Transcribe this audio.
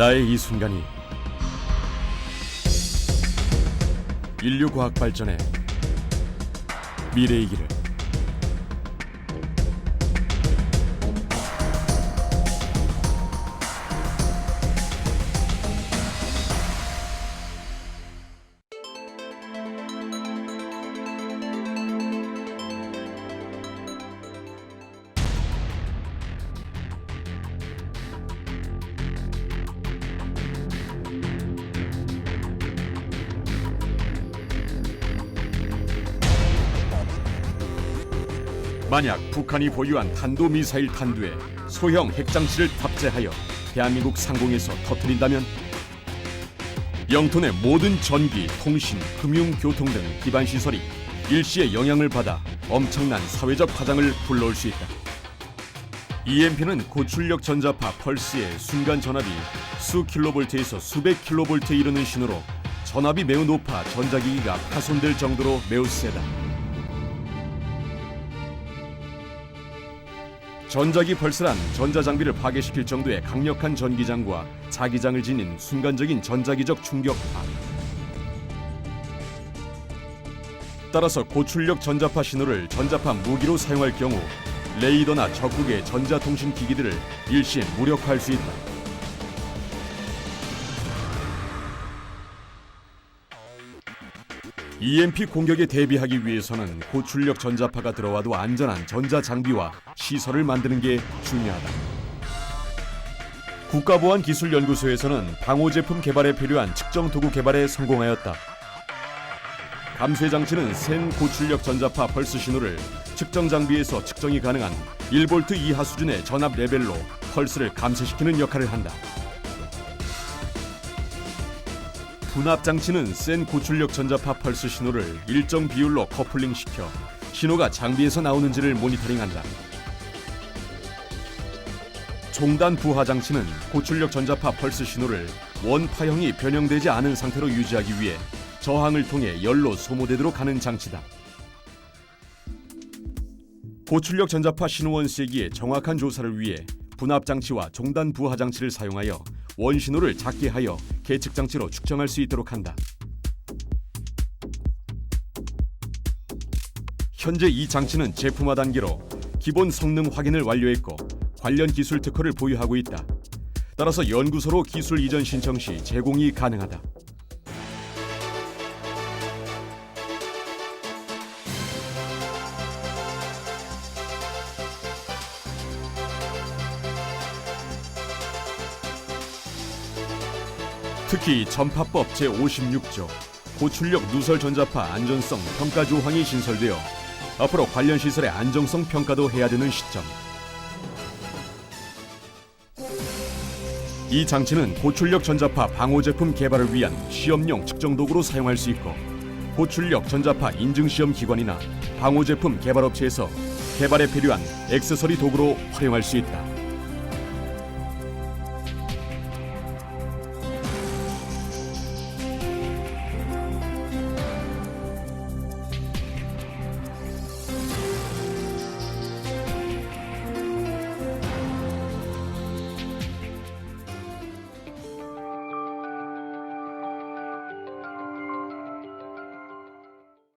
나의 이 순간이 인류 과학 발전의 미래이기를 만약 북한이 보유한 탄도미사일 탄두에 소형 핵장치를 탑재하여 대한민국 상공에서 터뜨린다면 영토 내 모든 전기, 통신, 금융, 교통 등 기반 시설이 일시에 영향을 받아 엄청난 사회적 파장을 불러올 수 있다. EMP는 고출력 전자파 펄스의 순간 전압이 수 킬로볼트에서 수백 킬로볼트에 이르는 신호로 전압이 매우 높아 전자기기가 파손될 정도로 매우 세다. 전자기 펄스란 전자장비를 파괴시킬 정도의 강력한 전기장과 자기장을 지닌 순간적인 전자기적 충격파. 따라서 고출력 전자파 신호를 전자파 무기로 사용할 경우 레이더나 적국의 전자통신 기기들을 일시에 무력화할 수 있다. EMP 공격에 대비하기 위해서는 고출력 전자파가 들어와도 안전한 전자 장비와 시설을 만드는 게 중요하다. 국가보안기술연구소에서는 방호 제품 개발에 필요한 측정 도구 개발에 성공하였다. 감쇄 장치는 센 고출력 전자파 펄스 신호를 측정 장비에서 측정이 가능한 1볼트 이하 수준의 전압 레벨로 펄스를 감쇄시키는 역할을 한다. 분압 장치는 센 고출력 전자파 펄스 신호를 일정 비율로 커플링 시켜 신호가 장비에서 나오는지를 모니터링한다. 종단 부하 장치는 고출력 전자파 펄스 신호를 원 파형이 변형되지 않은 상태로 유지하기 위해 저항을 통해 열로 소모되도록 하는 장치다. 고출력 전자파 신호원 세기의 정확한 조사를 위해 분압 장치와 종단 부하 장치를 사용하여 원 신호를 작게 하여 계측 장치로 측정할 수 있도록 한다. 현재 이 장치는 제품화 단계로 기본 성능 확인을 완료했고 관련 기술 특허를 보유하고 있다. 따라서 연구소로 기술 이전 신청 시 제공이 가능하다. 특히 전파법 제56조 고출력 누설 전자파 안전성 평가 조항이 신설되어 앞으로 관련 시설의 안정성 평가도 해야 되는 시점. 이 장치는 고출력 전자파 방호 제품 개발을 위한 시험용 측정 도구로 사용할 수 있고 고출력 전자파 인증 시험 기관이나 방호 제품 개발 업체에서 개발에 필요한 액세서리 도구로 활용할 수 있다.